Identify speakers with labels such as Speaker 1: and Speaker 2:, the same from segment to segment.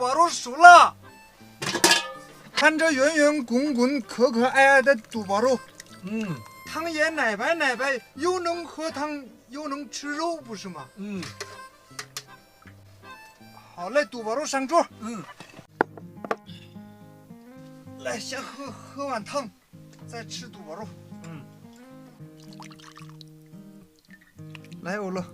Speaker 1: 包肉熟了。看这圆圆滚滚、可可爱爱的肚包肉，
Speaker 2: 嗯
Speaker 1: 汤也奶白奶白，又能喝汤又能吃肉，不是吗？
Speaker 2: 嗯
Speaker 1: 好嘞，肚包肉上桌。
Speaker 2: 嗯，
Speaker 1: 来，先喝喝碗汤，再吃肚包肉。
Speaker 2: 嗯，
Speaker 1: 来，欧乐。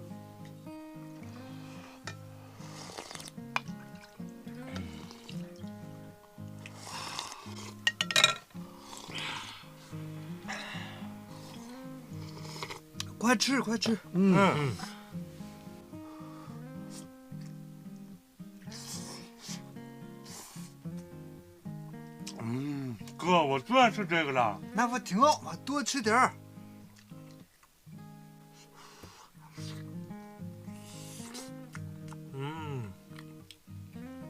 Speaker 1: 快吃，快吃！
Speaker 2: 嗯嗯，嗯，哥，我最爱吃这个了。
Speaker 1: 那不挺好吗？多吃点儿。
Speaker 2: 嗯，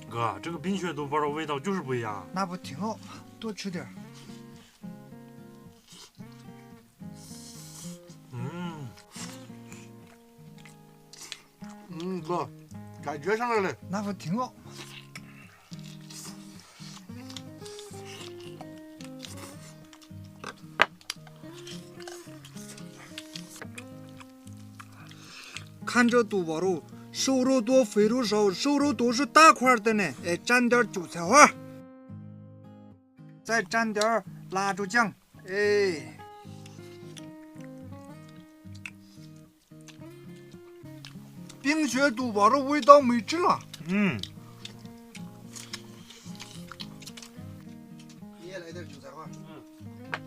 Speaker 2: 哥，这个冰雪豆包的味道就是不一样。
Speaker 1: 那不挺好吗？多吃点儿。
Speaker 3: 哥，感觉上来了。
Speaker 1: 那不挺好？看这肚包肉，瘦肉多，肥肉少，瘦肉都是大块的呢。哎，蘸点韭菜花，再蘸点辣椒酱。哎，冰雪肚包这味道美极了，嗯。
Speaker 2: 你也来点韭菜花，嗯。